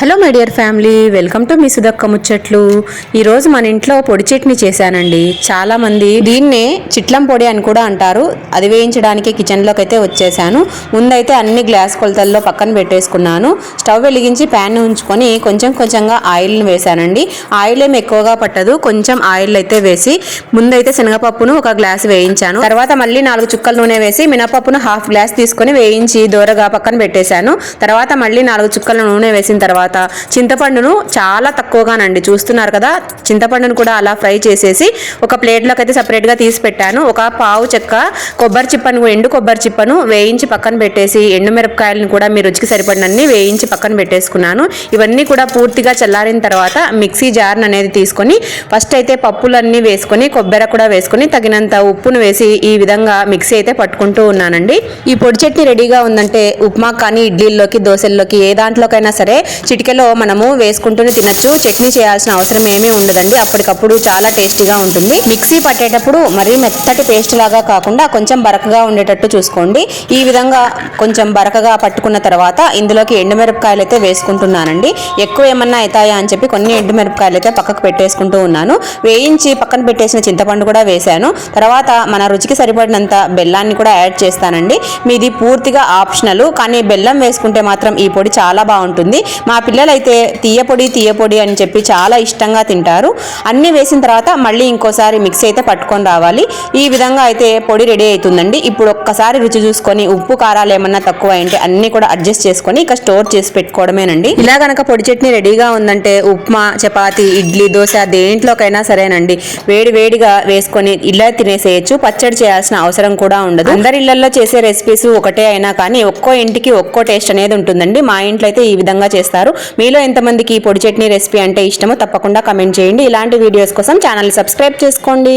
Hello my dear family. Welcome to మీ సుధక్క ముచ్చట్లు. ఈరోజు మన ఇంట్లో పొడి చట్నీ చేశానండి. చాలామంది దీన్నే చిట్లం పొడి అని కూడా అంటారు. అది వేయించడానికి కిచెన్లోకి అయితే వచ్చేసాను. ముందైతే అన్ని గ్లాస్ కొలతల్లో పక్కన పెట్టేసుకున్నాను. స్టవ్ వెలిగించి ప్యాన్ ఉంచుకొని కొంచెం కొంచెంగా ఆయిల్ని వేశానండి. ఆయిల్ ఏమి ఎక్కువగా పట్టదు. కొంచెం ఆయిల్ అయితే వేసి ముందైతే శనగపప్పును ఒక గ్లాస్ వేయించాను. తర్వాత మళ్ళీ నాలుగు చుక్కల నూనె వేసి మినపప్పును హాఫ్ గ్లాస్ తీసుకొని వేయించి దూరగా పక్కన పెట్టేశాను. తర్వాత మళ్ళీ నాలుగు చుక్కల నూనె వేసిన తర్వాత చింతపండును చాలా తక్కువగానండి. చూస్తున్నారు కదా చింతపండును కూడా అలా ఫ్రై చేసేసి ఒక ప్లేట్లోకి అయితే సపరేట్గా తీసి పెట్టాను. ఒక పావు చెక్క కొబ్బరి చిప్పను ఎండు కొబ్బరి చిప్పను వేయించి పక్కన పెట్టేసి ఎండు మిరపకాయలను కూడా మీ రుచికి సరిపడినన్ని వేయించి పక్కన పెట్టేసుకున్నాను. ఇవన్నీ కూడా పూర్తిగా చల్లారిన తర్వాత మిక్సీ జార్ని అనేది తీసుకొని ఫస్ట్ అయితే పప్పులన్నీ వేసుకొని కొబ్బరి కూడా వేసుకొని తగినంత ఉప్పును వేసి ఈ విధంగా మిక్సీ అయితే పట్టుకుంటూ ఉన్నానండి. ఈ పొడి చట్నీ రెడీగా ఉందంటే ఉప్మా కానీ ఇడ్లీల్లోకి దోశల్లోకి ఏ దాంట్లోకైనా సరే చిటికెలో మనము వేసుకుంటూనే తినచ్చు. చట్నీ చేయాల్సిన అవసరం ఏమీ ఉండదండి. అప్పటికప్పుడు చాలా టేస్టీగా ఉంటుంది. మిక్సీ పట్టేటప్పుడు మరీ మెత్తటి పేస్ట్ లాగా కాకుండా కొంచెం బరకగా ఉండేటట్టు చూసుకోండి. ఈ విధంగా కొంచెం బరకగా పట్టుకున్న తర్వాత ఇందులోకి ఎండుమిరపకాయలు అయితే వేసుకుంటున్నానండి. ఎక్కువ ఏమన్నా అవుతాయా అని చెప్పి కొన్ని ఎండుమిరపకాయలు అయితే పక్కకు పెట్టేసుకుంటూ ఉన్నాను. వేయించి పక్కన పెట్టేసిన చింతపండు కూడా వేశాను. తర్వాత మన రుచికి సరిపడినంత బెల్లాన్ని కూడా యాడ్ చేస్తానండి. మీది పూర్తిగా ఆప్షనల్. కానీ బెల్లం వేసుకుంటే మాత్రం ఈ పొడి చాలా బాగుంటుంది. మా పిల్లలైతే తీయపొడి పొడి పొడి అని చెప్పి చాలా ఇష్టంగా తింటారు. అన్నీ వేసిన తర్వాత మళ్ళీ ఇంకోసారి మిక్సీ అయితే పట్టుకొని రావాలి. ఈ విధంగా అయితే పొడి రెడీ అవుతుందండి. ఇప్పుడు ఒక్కసారి రుచి చూసుకొని ఉప్పు కారాలు ఏమన్నా తక్కువ అంటే అన్నీ కూడా అడ్జస్ట్ చేసుకొని ఇక స్టోర్ చేసి పెట్టుకోవడమేనండి. ఇలా గనక పొడి చట్నీ రెడీగా ఉందంటే ఉప్మా చపాతి ఇడ్లీ దోశ దేంట్లోకైనా సరేనండి. వేడి వేడిగా వేసుకొని ఇలా తినేసేయచ్చు. పచ్చడి చేయాల్సిన అవసరం కూడా ఉండదు. అందరి ఇళ్ళలో చేసే రెసిపీస్ ఒకటే అయినా కానీ ఒక్కో ఇంటికి ఒక్కో టేస్ట్ అనేది ఉంటుందండి. మా ఇంట్లో అయితే ఈ విధంగా చేస్తారు. మీలో ఎంతమందికి ఈ పొడి చట్నీ రెసిపీ అంటే ఇష్టమో తప్పకుండా కమెంట్ చేయండి. ఇలాంటి వీడియోస్ కోసం ఛానల్ సబ్స్క్రైబ్ చేసుకోండి.